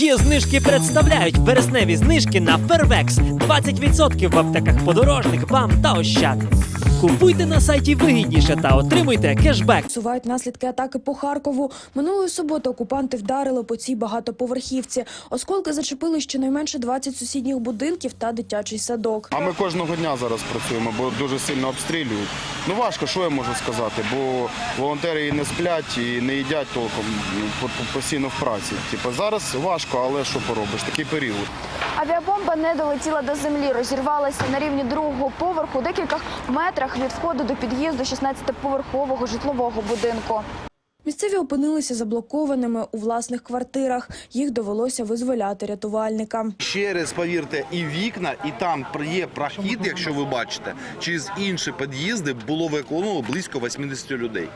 Є знижки представляють вересневі знижки на Фервекс. 20% в аптеках подорожник, бам та ощад. Купуйте на сайті вигідніше та отримуйте кешбек. Сувають наслідки атаки по Харкову. Минулої суботи окупанти вдарили по цій багатоповерхівці. Осколки зачепили щонайменше 20 сусідніх будинків та дитячий садок. А ми кожного дня зараз працюємо, бо дуже сильно обстрілюють. Ну важко, що я можу сказати, бо волонтери і не сплять, і не їдять толком ну, по- по- постійно в праці. Типу, зараз важко, але що поробиш, такий період. Авіабомба не долетіла до землі, розірвалася на рівні другого поверху, у декількох метрах від входу до під'їзду 16-поверхового житлового будинку. Місцеві опинилися заблокованими у власних квартирах. Їх довелося визволяти рятувальникам. Через, повірте, і вікна, і там є прохід, якщо ви бачите, через інші під'їзди було евакуовано близько 80 людей.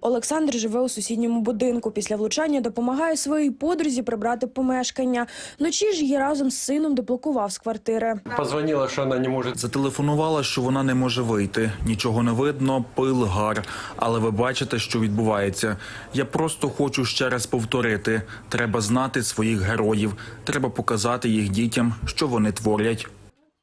Олександр живе у сусідньому будинку. Після влучання допомагає своїй подрузі прибрати помешкання. Вночі ж її разом з сином деблокував з квартири. Позвонила, що вона не може Зателефонувала, що вона не може вийти. Нічого не видно, пил, гар. Але ви бачите, що відбувається. Я просто хочу ще раз повторити: треба знати своїх героїв, треба показати їх дітям, що вони творять.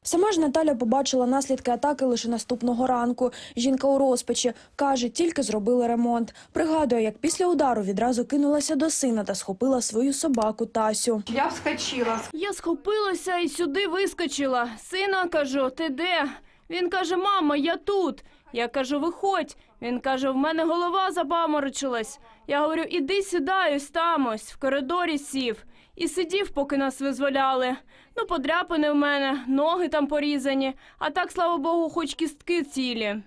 Сама ж Наталя побачила наслідки атаки лише наступного ранку. Жінка у розпачі каже, тільки зробили ремонт. Пригадує, як після удару відразу кинулася до сина та схопила свою собаку Тасю. Я вскочила. Я схопилася і сюди вискочила. Сина кажу, ти де? Він каже, мама, я тут. Я кажу, виходь. Він каже, в мене голова запаморочилась. Я говорю, іди сідай, ось в коридорі сів. І сидів, поки нас визволяли. Ну, подряпини в мене, ноги там порізані. А так, слава Богу, хоч кістки цілі.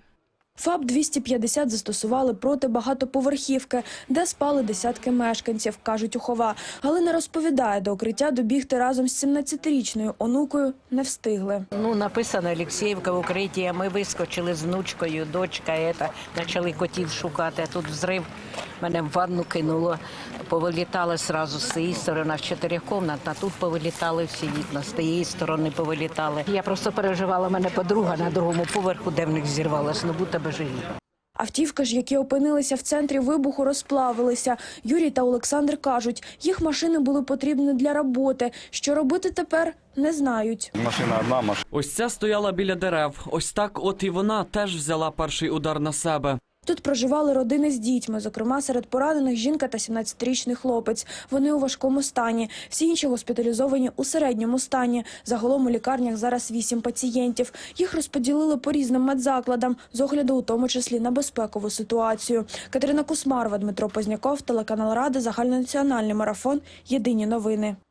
ФАБ 250 застосували проти багатоповерхівки, де спали десятки мешканців, кажуть ухова. Галина розповідає, до укриття добігти разом з 17-річною онукою не встигли. Ну, написано Олексіївка в укритті, ми вискочили з внучкою, дочка, ета, почали котів шукати, а тут взрив. Мене в ванну кинуло, повилітали зразу з цієї сторони, в чотирикомнатна, тут повилітали всі вікна, з тієї сторони повилітали. Я просто переживала, мене подруга на другому поверху, де в них зірвалась, ну будь тебе. Автівки ж, які опинилися в центрі вибуху, розплавилися. Юрій та Олександр кажуть, їх машини були потрібні для роботи. Що робити тепер, не знають. Машина одна, машина. Ось ця стояла біля дерев. Ось так от і вона теж взяла перший удар на себе. Тут проживали родини з дітьми, зокрема серед поранених жінка та 17-річний хлопець. Вони у важкому стані. Всі інші госпіталізовані у середньому стані. Загалом у лікарнях зараз вісім пацієнтів. Їх розподілили по різним медзакладам, з огляду у тому числі на безпекову ситуацію. Катерина Кусмарова, Дмитро Позняков, телеканал Рада, загальнонаціональний марафон. Єдині новини.